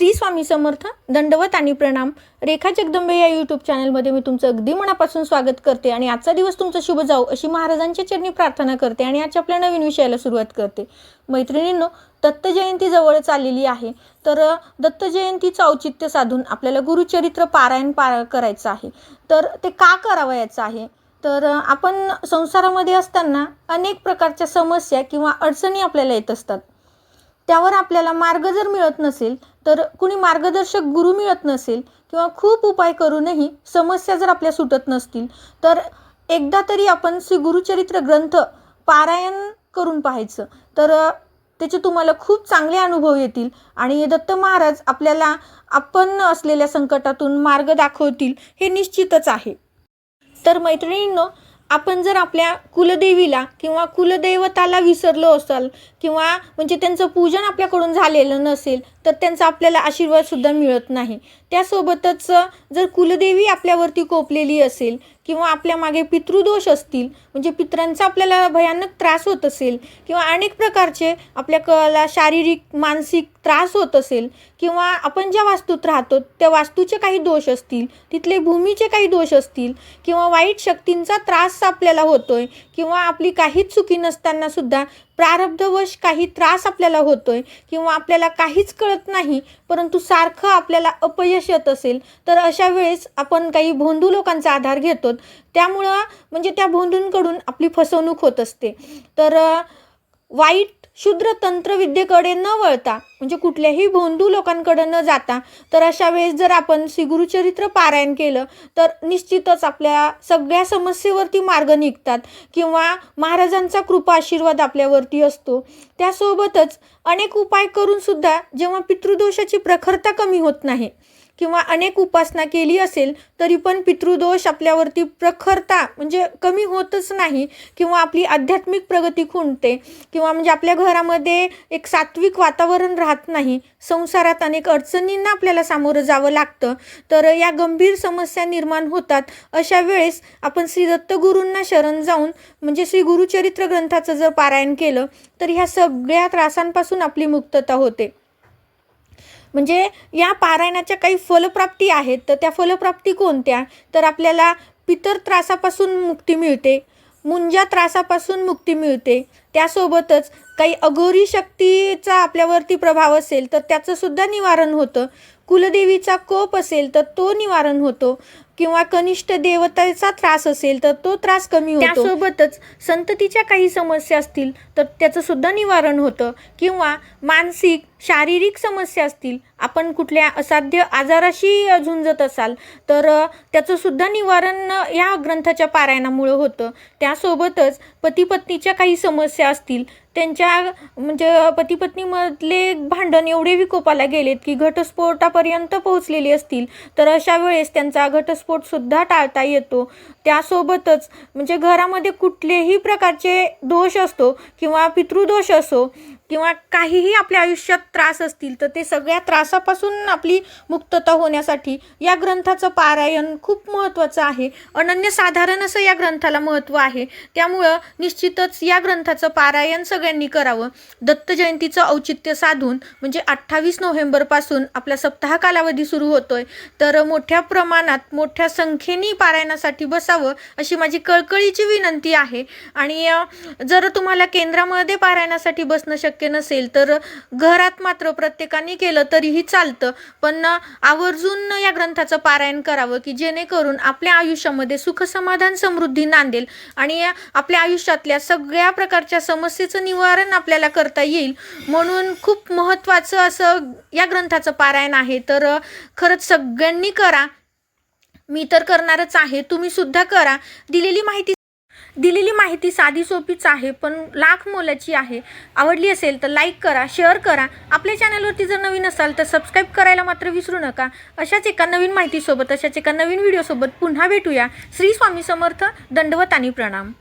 श्री स्वामी समर्थ दंडवत आणि प्रणाम. रेखा जगदंबे या यूट्यूब चॅनलमध्ये मी तुमचं अगदी मनापासून स्वागत करते आणि आजचा दिवस तुमचा शुभ जाऊ अशी महाराजांच्या चरणी प्रार्थना करते आणि आजच्या आपल्या नवीन विषयाला सुरुवात करते. मैत्रिणींनो दत्त जयंती जवळच आलेली आहे. तर दत्त जयंतीचं औचित्य साधून आपल्याला गुरुचरित्र पारायण पार करायचं आहे. तर ते का करावयाचं आहे? तर आपण संसारामध्ये असताना अनेक प्रकारच्या समस्या किंवा अडचणी आपल्याला येत असतात. त्यावर आपल्याला मार्ग जर मिळत नसेल तर कुणी मार्गदर्शक गुरु मिळत नसेल किंवा खूप उपाय करूनही समस्या जर आपल्या सुटत नसतील तर एकदा तरी आपण श्री गुरुचरित्र ग्रंथ पारायण करून पाहायचं. तर त्याचे तुम्हाला खूप चांगले अनुभव येतील आणि दत्त महाराज आपल्याला आपण असलेल्या संकटातून मार्ग दाखवतील हे निश्चितच आहे. तर मैत्रिणींनो आपण जर आपल्या कुलदेवीला किंवा कुलदैवताला विसरलो असाल किंवा म्हणजे त्यांचं पूजन आपल्याकडून झालेलं नसेल तर त्यांचा आपल्याला आशीर्वादसुद्धा मिळत नाही. त्यासोबतच जर कुलदेवी आपल्यावरती कोपलेली असेल किंवा आपल्या मागे पितृदोष असतील म्हणजे पित्रांचा आपल्याला भयानक त्रास होत असेल किंवा अनेक प्रकारचे आपल्याला शारीरिक मानसिक त्रास होत असेल किंवा आपण ज्या वास्तूत राहतो त्या वास्तूचे काही दोष असतील तिथले भूमीचे काही दोष असतील किंवा वाईट शक्तींचा त्रास आपल्याला होतोय किंवा आपली काहीच चुकी नसताना सुद्धा प्रारब्धवश काही त्रास आपल्याला होतोय किंवा आपल्याला काहीच कळत नाही परंतु सारखं आपल्याला अपयश येत असेल तर अशा वेळेस आपण काही भोंदू लोकांचा आधार घेतो त्यामुळं म्हणजे त्या भोंदूंकडून आपली फसवणूक होत असते. तर वाईट शूद्र तंत्रविद्येकडे न वळता म्हणजे कुठल्याही भोंदू लोकांकडे न जाता तर अशा वेळेस जर आपण श्री गुरुचरित्र पारायण केलं तर निश्चितच आपल्या सगळ्या समस्येवरती मार्ग निघतात किंवा महाराजांचा कृपा आशीर्वाद आपल्यावरती असतो. त्यासोबतच अनेक उपाय करूनसुद्धा जेव्हा पितृदोषाची प्रखरता कमी होत नाही किंवा अनेक उपासना केली असेल तरी पण पितृदोष आपल्यावरती प्रखरता म्हणजे कमी होतच नाही किंवा आपली आध्यात्मिक प्रगती खुंटते किंवा म्हणजे आपल्या घरामध्ये एक सात्विक वातावरण राहत नाही. संसारात अनेक अडचणींना आपल्याला सामोरं जावं लागतं. तर या गंभीर समस्या निर्माण होतात. अशा वेळेस आपण श्री दत्तगुरूंना शरण जाऊन म्हणजे श्री गुरुचरित्र ग्रंथाचं जर पारायण केलं तर ह्या सगळ्या त्रासांपासून आपली मुक्तता होते. म्हणजे या पारायणाच्या काही फलप्राप्ती आहेत तर त्या फलप्राप्ती कोणत्या? तर आपल्याला पितर त्रासापासून मुक्ती मिळते मुंजा त्रासापासून मुक्ती मिळते. त्यासोबतच काही अघोरी शक्तीचा आपल्यावरती प्रभाव असेल तर त्याचं सुद्धा निवारण होतं. कुलदेवीचा कोप असेल तर तो निवारण होतो. किंवा कनिष्ठ देवतेचा त्रास असेल तर तो त्रास कमी होतो. त्यासोबतच संततीच्या काही समस्या असतील तर त्याचं सुद्धा निवारण होतं. किंवा मानसिक शारीरिक समस्या असतील आपण कुठल्या असाध्य आजाराशी झुंजत असाल तर त्याचं सुद्धा निवारण या ग्रंथाच्या पारायणामुळं होतं. त्यासोबतच पती पत्नीच्या काही समस्या असतील त्यांच्या म्हणजे पती पत्नीमधले भांडण एवढे विकोपाला गेलेत की घटस्फोटापर्यंत पोहोचलेली असतील तर अशा वेळेस त्यांचा घटस्फोटसुद्धा टाळता येतो. त्यासोबतच म्हणजे घरामध्ये कुठलेही प्रकारचे दोष असतो किंवा पितृदोष असो किंवा काहीही आपल्या आयुष्यात त्रास असतील तर ते सगळ्या त्रासापासून आपली मुक्तता होण्यासाठी या ग्रंथाचं पारायण खूप महत्त्वाचं आहे. अनन्यसाधारण असं या ग्रंथाला महत्त्व आहे. त्यामुळं निश्चितच या ग्रंथाचं पारायण सगळ्यांनी करावं. दत्त जयंतीचं औचित्य साधून म्हणजे अठ्ठावीस नोव्हेंबरपासून आपला सप्ताह कालावधी सुरू होतोय तर मोठ्या प्रमाणात मोठ्या संख्येने पारायणासाठी बसावं अशी माझी कळकळीची विनंती आहे. आणि जर तुम्हाला केंद्रामध्ये पारायणासाठी बसणं शक्य नसेल तर घरात मात्र प्रत्येकाने केलं तरीही चालतं. पण आवर्जून या ग्रंथाचं पारायण करावं की जेणेकरून आपल्या आयुष्यामध्ये सुख समाधान समृद्धी नांदेल आणि आपल्या आयुष्यातल्या सगळ्या प्रकारच्या समस्येचं निवारण आपल्याला करता येईल. म्हणून खूप महत्त्वाचं असं या ग्रंथाचं पारायण आहे. तर खरंच सगळ्यांनी करा. मी तर करणारच आहे. तुम्ही सुद्धा करा. दिलेली माहिती दिलेली माहिती साधी सोपीच आहे पण लाख मोलाची आहे. आवडली असेल तर लाईक करा शेअर करा. आपल्या चॅनलवरती जर नवीन असाल तर सबस्क्राईब करायला मात्र विसरू नका. अशाच एका नवीन माहितीसोबत अशाच एका नवीन व्हिडिओसोबत पुन्हा भेटूया. श्री स्वामी समर्थ दंडवत आणि प्रणाम.